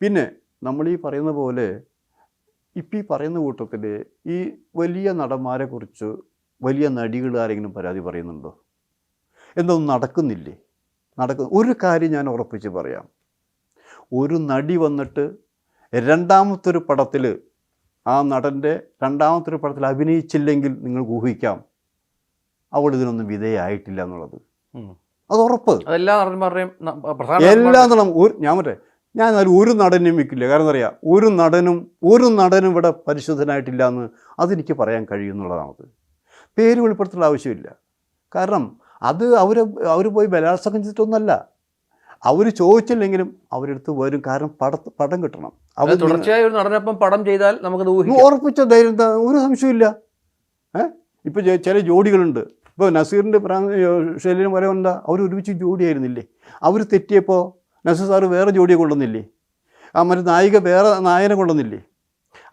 പിന്നെ നമ്മൾ ഈ പറയുന്ന പോലെ ഇപ്പം ഈ പറയുന്ന കൂട്ടത്തിൽ ഈ വലിയ നടന്മാരെ കുറിച്ച് വലിയ നടികൾ ആരെങ്കിലും പരാതി പറയുന്നുണ്ടോ? എന്തൊന്നും നടക്കുന്നില്ലേ? നടക്കുന്ന ഒരു കാര്യം ഞാൻ ഉറപ്പിച്ച് പറയാം. ഒരു നടി വന്നിട്ട് രണ്ടാമത്തൊരു പടത്തിൽ ആ നടന്റെ രണ്ടാമത്തൊരു പടത്തിൽ അഭിനയിച്ചില്ലെങ്കിൽ നിങ്ങൾ ഊഹിക്കാം. അവൾ ഇതിനൊന്നും വിധേയായിട്ടില്ല എന്നുള്ളത്. അത് ഉറപ്പ്. എല്ലാ നടന്മാരുടെയും എല്ലാ നടനും ഞാൻ പറയട്ടെ ഞാൻ അതിൽ ഒരു നടനെയും വെക്കില്ല. കാരണം അറിയാം ഒരു നടനും ഒരു നടനും ഇവിടെ പരിശുദ്ധനായിട്ടില്ല എന്ന് അതെനിക്ക് പറയാൻ കഴിയുന്നുള്ളതാണത്. പേര് വെളിപ്പെടുത്തേണ്ട ആവശ്യമില്ല. കാരണം അത് അവർ അവർ പോയി ബലാത്സംഗം ചെയ്തിട്ടൊന്നല്ല. അവർ ചോദിച്ചില്ലെങ്കിലും അവരെടുത്ത് വരും. കാരണം പട പടം കിട്ടണം. അവർ തുടർച്ചയായി ഒരു നടനൊപ്പം പടം ചെയ്താൽ നമുക്കത് ഉറപ്പിച്ച ധൈര്യം? ഒരു സംശയമില്ല ഏ? ഇപ്പം ചില ജോഡികളുണ്ട്. ഇപ്പോൾ നസീറിന്റെ ശൈലിനും വരെ എന്താ അവർ ഒരുമിച്ച് ജോഡിയായിരുന്നില്ലേ? അവർ തെറ്റിയപ്പോൾ നസീർ സാറ് വേറെ ജോഡിയെ കൊണ്ടുവന്നില്ലേ? ആ മറ്റേ നായിക വേറെ നായനെ കൊണ്ടുവന്നില്ലേ?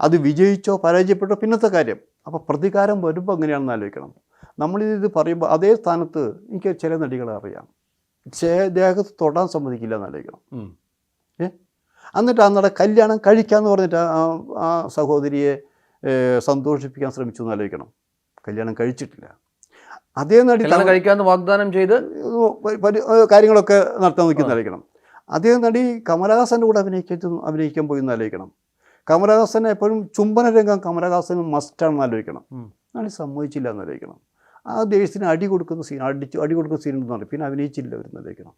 അത് വിജയിച്ചോ പരാജയപ്പെട്ടോ പിന്നത്തെ കാര്യം. അപ്പോൾ പ്രതികാരം വരുമ്പോൾ എങ്ങനെയാണെന്ന് ആലോചിക്കണം. നമ്മളിത് പറയുമ്പോൾ അതേ സ്ഥാനത്ത് എനിക്ക് ചില നടികളെ അറിയാം. ചേ- ദേഹത്ത് തൊടാൻ സമ്മതിക്കില്ല എന്ന് ആലോചിക്കണം ഏ? എന്നിട്ട് ആ നട കല്യാണം കഴിക്കാമെന്ന് പറഞ്ഞിട്ട് ആ- സഹോദരിയെ സന്തോഷിപ്പിക്കാൻ ശ്രമിച്ചു എന്ന് ആലോചിക്കണം. കല്യാണം കഴിച്ചിട്ടില്ല. അതേ നടി കല്യാണം കഴിക്കാന്ന് വാഗ്ദാനം ചെയ്ത് കാര്യങ്ങളൊക്കെ നടത്താൻ നോക്കി ആലോചിക്കണം. അതേ നടി കമലഹാസന്റെ കൂടെ അഭിനയിക്കും അഭിനയിക്കാൻ പോയി എന്ന് ആലോചിക്കണം. കമലഹാസനെ എപ്പോഴും ചുംബന രംഗം കമലഹാസന് മസ്റ്റാണെന്ന് ആലോചിക്കണം. നടി സമ്മതിച്ചില്ല എന്ന് ആലോചിക്കണം. ആ ദേഷ്യത്തിന് അടി കൊടുക്കുന്ന സീൻ അടിച്ചു അടി കൊടുക്കുന്ന സീൻ ഉണ്ടെന്ന് പറയും. പിന്നെ അഭിനയിച്ചില്ല അവരെന്ന് ആലോചിക്കണം.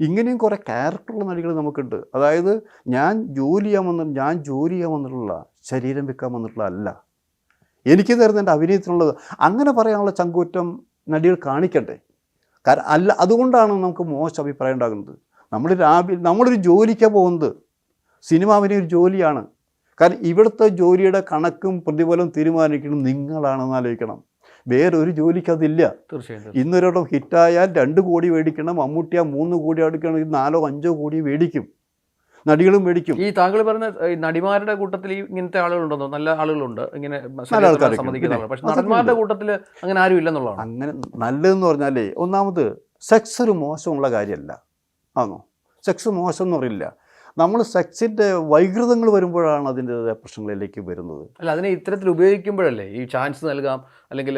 ഇങ്ങനെയും കുറേ ക്യാരക്ടറുള്ള നടികൾ നമുക്കുണ്ട്. അതായത് ഞാൻ ജോലി ചെയ്യാൻ വന്ന ഞാൻ ജോലി ചെയ്യാൻ വന്നിട്ടുള്ള ശരീരം വെക്കാൻ വന്നിട്ടുള്ള അല്ല. എനിക്ക് തരുന്ന എന്റെ അഭിനയത്തിനുള്ളത് അങ്ങനെ പറയാനുള്ള ചങ്കൂറ്റം നടികൾ കാണിക്കണ്ടേ? കാരണം അല്ല അതുകൊണ്ടാണ് നമുക്ക് മോശം അഭിപ്രായം ഉണ്ടാകുന്നത്. നമ്മൾ രാവിലെ നമ്മളൊരു ജോലിക്കാണ് പോകുന്നത്. സിനിമ അവന് ഒരു ജോലിയാണ്. കാരണം ഇവിടുത്തെ ജോലിയുടെ കണക്കും പ്രതിഫലം തീരുമാനിക്കണം നിങ്ങളാണെന്ന് ആലോചിക്കണം. വേറൊരു ജോലിക്ക് അതില്ല. തീർച്ചയായും ഇന്നൊരോടം ഹിറ്റായാൽ രണ്ട് കോടി മേടിക്കണം മമ്മൂട്ടിയ മൂന്ന് കോടി എടുക്കണം നാലോ അഞ്ചോ കോടി മേടിക്കും. നടികളും മേടിക്കും. ഈ താങ്കൾ പറഞ്ഞ നടിമാരുടെ കൂട്ടത്തിൽ ഇങ്ങനത്തെ ആളുകളുണ്ടോ? നല്ല ആളുകളുണ്ട്. ഇങ്ങനെ സമ്മതിക്കുന്ന പക്ഷെ നടന്മാരുടെ. കൂട്ടത്തിൽ അങ്ങനെ ആരും ഇല്ലെന്നുള്ളതാണ്? അങ്ങനെ നല്ലതെന്ന് പറഞ്ഞാലേ ഒന്നാമത് സെക്സ് ഒരു മോശമുള്ള കാര്യമല്ല. ആണോ? സെക്സ് മോശം എന്ന് പറയില്ല നമ്മൾ സെക്സിന്റെ വൈകൃതങ്ങൾ വരുമ്പോഴാണ് അതിന്റെതായ പ്രശ്നങ്ങളിലേക്ക് വരുന്നത്. അല്ല അതിനെ ഇത്തരത്തിൽ ഉപയോഗിക്കുമ്പോഴല്ലേ ഈ ചാൻസ് നൽകാം അല്ലെങ്കിൽ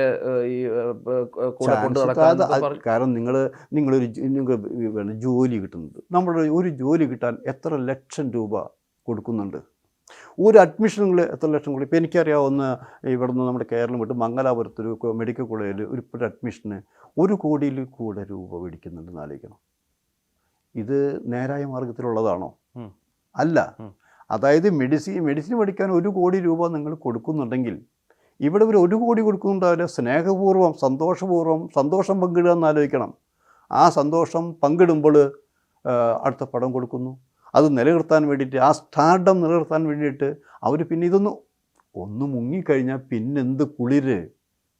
ഈ കൂടെ കൊണ്ടു കാരണം നിങ്ങൾ നിങ്ങളൊരു നിങ്ങൾക്ക് ജോലി കിട്ടുന്നത്. നമ്മുടെ ഒരു ജോലി കിട്ടാൻ എത്ര ലക്ഷം രൂപ കൊടുക്കുന്നുണ്ട്? ഒരു അഡ്മിഷൻ നിങ്ങൾ എത്ര ലക്ഷം കൊടുക്കും ഇപ്പോൾ എനിക്കറിയാവുന്ന ഇവിടുന്ന് നമ്മുടെ കേരളം വിട്ട് മംഗലാപുരത്ത് ഒരു മെഡിക്കൽ കോളേജിൽ ഒരു ഒരു അഡ്മിഷന് ഒരു കോടിയിൽ കൂടെ രൂപ മേടിക്കുന്നുണ്ടെന്ന് ആലോചിക്കണം. ഇത് നേരായ മാർഗത്തിലുള്ളതാണോ അല്ല. അതായത് മെഡിസിൻ മെഡിസിൻ മേടിക്കാൻ ഒരു കോടി രൂപ നിങ്ങൾ കൊടുക്കുന്നുണ്ടെങ്കിൽ ഇവിടെ ഒരു ഒരു കോടി കൊടുക്കുന്നുണ്ടാവില്ല സ്നേഹപൂർവം സന്തോഷപൂർവം സന്തോഷം പങ്കിടുക എന്ന് ആലോചിക്കണം. ആ സന്തോഷം പങ്കിടുമ്പോൾ അടുത്ത പടം കൊടുക്കുന്നു. അത് നിലനിർത്താൻ വേണ്ടിയിട്ട് ആ സ്റ്റാർഡം നിലനിർത്താൻ വേണ്ടിയിട്ട് അവർ പിന്നെ ഇതൊന്ന് ഒന്ന് മുങ്ങിക്കഴിഞ്ഞാൽ പിന്നെന്ത് കുളിര്?